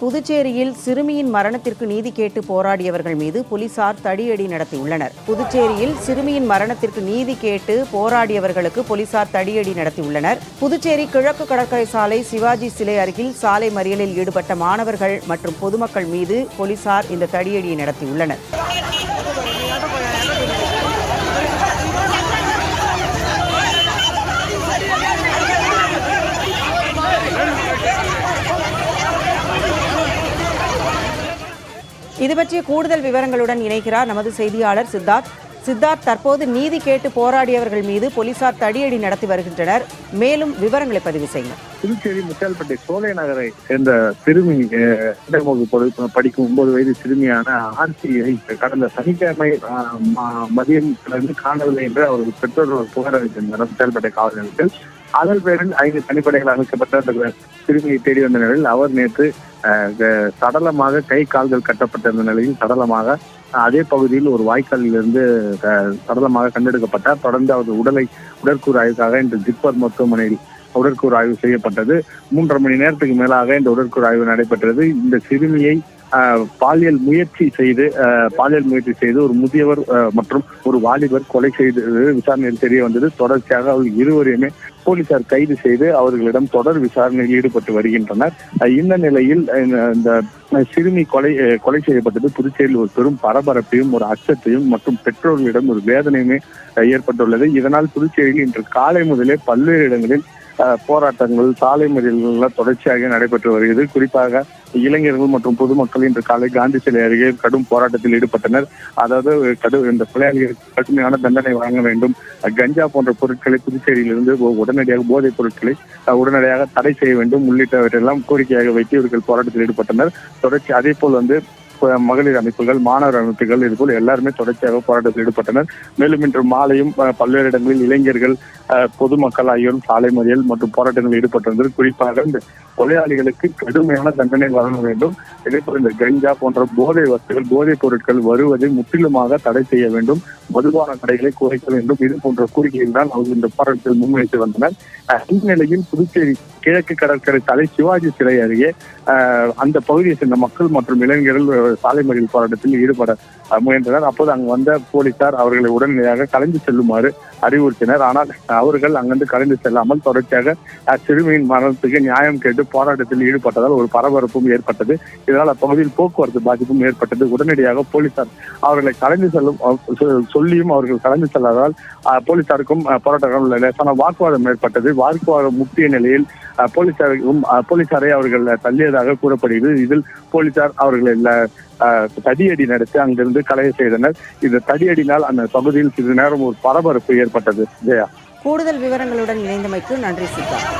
புதுச்சேரியில் சிறுமியின் மரணத்திற்கு நீதி கேட்டு போராடியவர்கள் மீது போலீசார் தடியடி நடத்தியுள்ளனர். புதுச்சேரியில் சிறுமியின் மரணத்திற்கு நீதி கேட்டு போராடியவர்களுக்கு போலீசார் தடியடி நடத்தியுள்ளனர். புதுச்சேரி கிழக்கு கடற்கரை சாலை சிவாஜி சிலை அருகில் சாலை மறியலில் ஈடுபட்ட மாணவர்கள் மற்றும் பொதுமக்கள் மீது போலீசார் இந்த தடியடியை நடத்தியுள்ளனர். இது பற்றிய கூடுதல் விவரங்களுடன் இணைக்கிறார் நமது செய்தியாளர் சித்தார்த். சித்தார்த் தற்போது நீதி கேட்டு போராடியவர்கள் மீது போலீசார் தடியடி நடத்தி வருகின்றனர். மேலும் விவரங்களை பதிவு செய்யுங்க. புதுச்சேரி முத்தியால்பேட்டை சோலை நகரை சேர்ந்த சிறுமி இரண்டாம் வகுப்பு படிக்கும் ஒன்பது வயது சிறுமியான ஆர்சியை கடந்த சனிக்கிழமை மதியம் ம- காணவில்லை என்று அவர்கள் பெற்றோர்கள் புகார் அளித்திருந்தனர். முத்தியால்பேட்டை காவல் நிலையத்தில் அதன் பேரில் ஐந்து தனிப்படைகள் அமைக்கப்பட்ட சிறுமியை தேடி வந்த நிலையில் அவர் நேற்று அஹ், சடலமாக கை கால்கள் கட்டப்பட்டிருந்த நிலையில் சடலமாக அதே பகுதியில் ஒரு வாய்க்காலில் இருந்து சடலமாக கண்டெடுக்கப்பட்டார். தொடர்ந்து அவர் உடலை உடற்கூறு ஆய்வுக்காக இன்று ஜிப்மர் மருத்துவமனையில் உடற்கூறு ஆய்வு செய்யப்பட்டது. மூன்றரை மணி நேரத்துக்கு மேலாக இந்த உடற்கூறு ஆய்வு நடைபெற்றது. இந்த சிறுமியை பாலியல் முயற்சி செய்து ஆஹ், பாலியல் முயற்சி செய்து ஒரு முதியவர் மற்றும் ஒரு வாலிபர் கொலை செய்து விசாரணையில் தெரிய வந்தது. தொடர்ச்சியாக அவர்கள் இருவரையுமே போலீசார் கைது செய்து அவர்களிடம் தொடர் விசாரணையில் ஈடுபட்டு வருகின்றனர். இந்த நிலையில் இந்த- சிறுமி கொலை கொலை செய்யப்பட்டது புதுச்சேரியில் ஒரு பெரும் பரபரப்பையும் ஒரு அச்சத்தையும் மற்றும் பெற்றோர்களிடம் ஒரு வேதனையுமே ஏற்பட்டுள்ளது. இதனால் புதுச்சேரியில் இன்று காலை முதலே பல்வேறு இடங்களில் போராட்டங்கள் சாலை மறியல்கள் தொடர்ச்சியாக நடைபெற்று வருகிறது. குறிப்பாக இளைஞர்கள் மற்றும் பொதுமக்கள் இன்று காலை காந்தி சிலை அருகே கடும் போராட்டத்தில் ஈடுபட்டனர். அதாவது கடு இந்த கொலையாளிகளுக்கு கடுமையான தண்டனை வழங்க வேண்டும். கஞ்சா போன்ற பொருட்களை புதுச்சேரியிலிருந்து உடனடியாக போதைப் பொருட்களை உடனடியாக தடை செய்ய வேண்டும். உள்ளிட்டவற்றெல்லாம் கோரிக்கையாக வைத்து இவர்கள் போராட்டத்தில் ஈடுபட்டனர். தொடர்ச்சி அதே போல் வந்து மகளிர் அமைப்புகள் மாணவர் அமைப்புகள் இதுபோல் எல்லாருமே தொடர்ச்சியாக போராட்டத்தில் ஈடுபட்டனர். மேலும் இன்று மாலையும் பல்வேறு இடங்களில் இளைஞர்கள் பொதுமக்கள் ஆகியோரும் சாலை மறியல் மற்றும் போராட்டங்களில் ஈடுபட்டிருந்தது. குறிப்பாக இந்த கொலையாளிகளுக்கு கடுமையான தண்டனை வழங்க வேண்டும். இதேபோல் இந்த கஞ்சா போன்ற போதை வஸ்துகள் போதைப் பொருட்கள் வருவதை முற்றிலுமாக தடை செய்ய வேண்டும். மதுபான கடைகளை குறைக்க வேண்டும். இது போன்ற கோரிக்கைகள் தான் அவர்கள் இந்த போராட்டத்தில் முன்வைத்து வந்தனர். இந்நிலையில் புதுச்சேரி கிழக்கு கடற்கரை சாலை சிவாஜி சிலை அருகே அந்த பகுதியை சேர்ந்த மக்கள் மற்றும் இளைஞர்கள் சாலை மறியல் போராட்டத்தில் ஈடுபட முயன்றனர். அப்போது அங்கு வந்த போலீசார் அவர்களை உடனடியாக கலைந்து செல்லுமாறு அறிவுறுத்தினர். ஆனால் அவர்கள் அங்கிருந்து கலைந்து செல்லாமல் தொடர்ச்சியாக அஹ், சிறுமியின் மரணத்துக்கு நியாயம் கேட்டு போராட்டத்தில் ஈடுபட்டதால் ஒரு பரபரப்பும் ஏற்பட்டது. இதனால் அப்பகுதியில் போக்குவரத்து பாதிப்பும் ஏற்பட்டது. உடனடியாக போலீசார் அவர்களை கலைந்து செல்லும் சொல்லியும் அவர்கள் கலந்து செல்லாததால் அஹ், போலீசாருக்கும் அஹ், போராட்டங்களும் லேசான வாக்குவாதம் ஏற்பட்டது. வாக்குவாதம் முக்கிய நிலையில் போலீசாருக்கும் போலீசாரை அவர்கள் தள்ளியதாக கூறப்படுகிறது. இதில் போலீசார் அவர்களை அஹ், தடியடி நடத்தி அங்கிருந்து கலைய செய்தனர். இந்த தடியடினால் அந்த பகுதியில் சிறிது நேரம் ஒரு பரபரப்பு ஏற்பட்டது. ஜெயா. கூடுதல் விவரங்களுடன் இணைந்தமைக்கு நன்றி சித்தார்த்